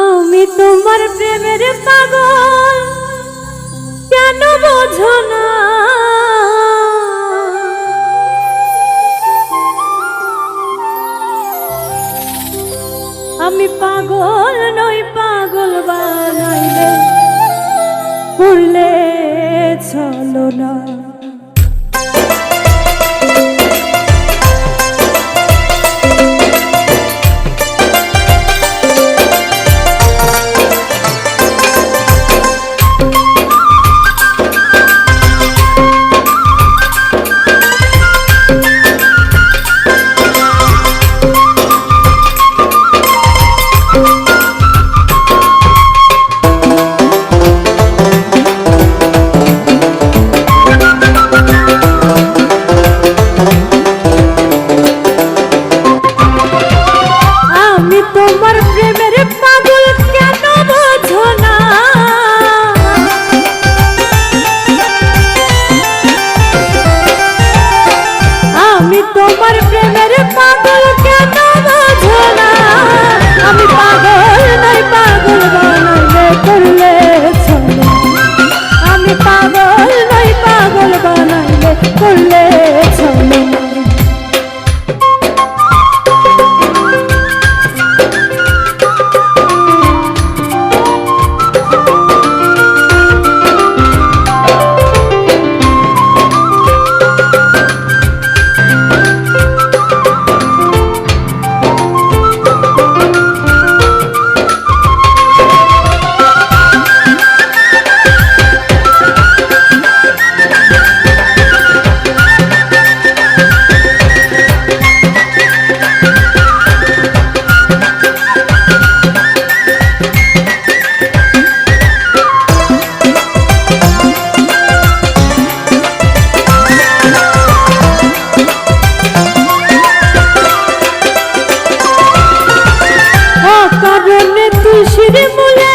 আমি তোমার প্রেমের পাগল, কেন বোঝো না? আমি পাগল নই, পাগল বানাইলে করলে চলো না। মনে তুষির মোলা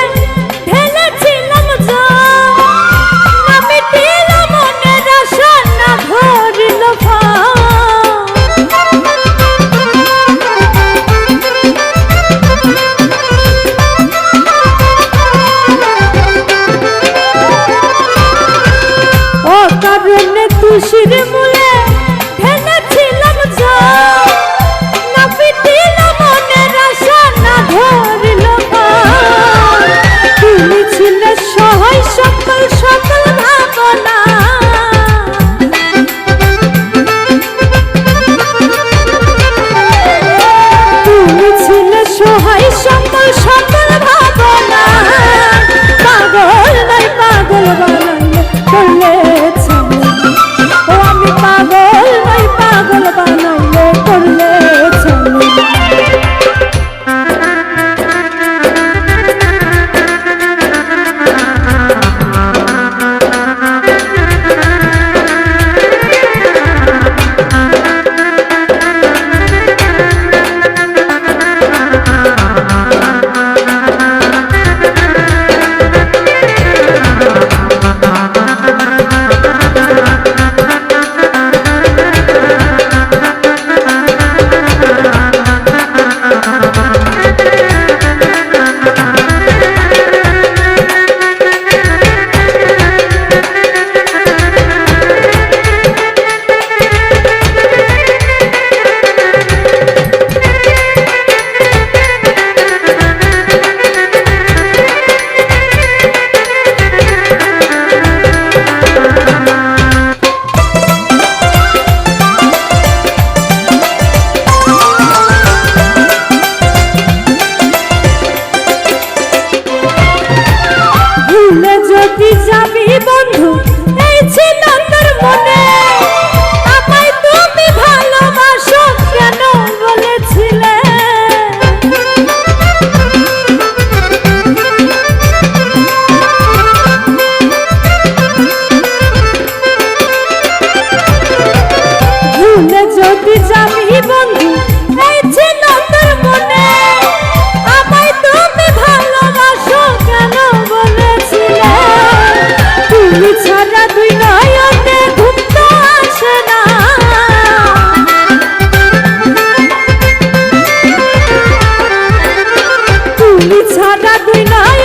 না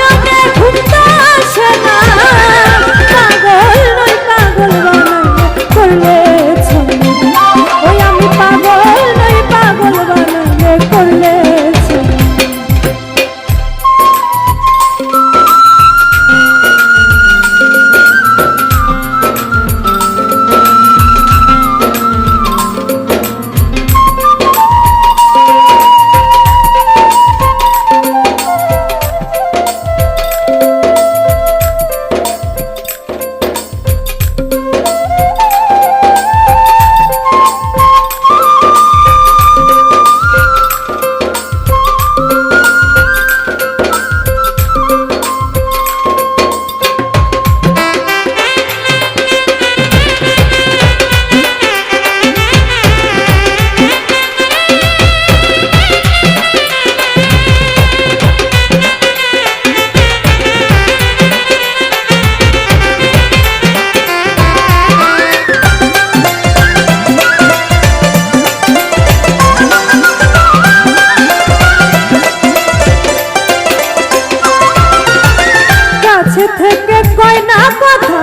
থেকে কয় না কথা?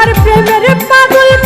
আমার প্রেমের পাগল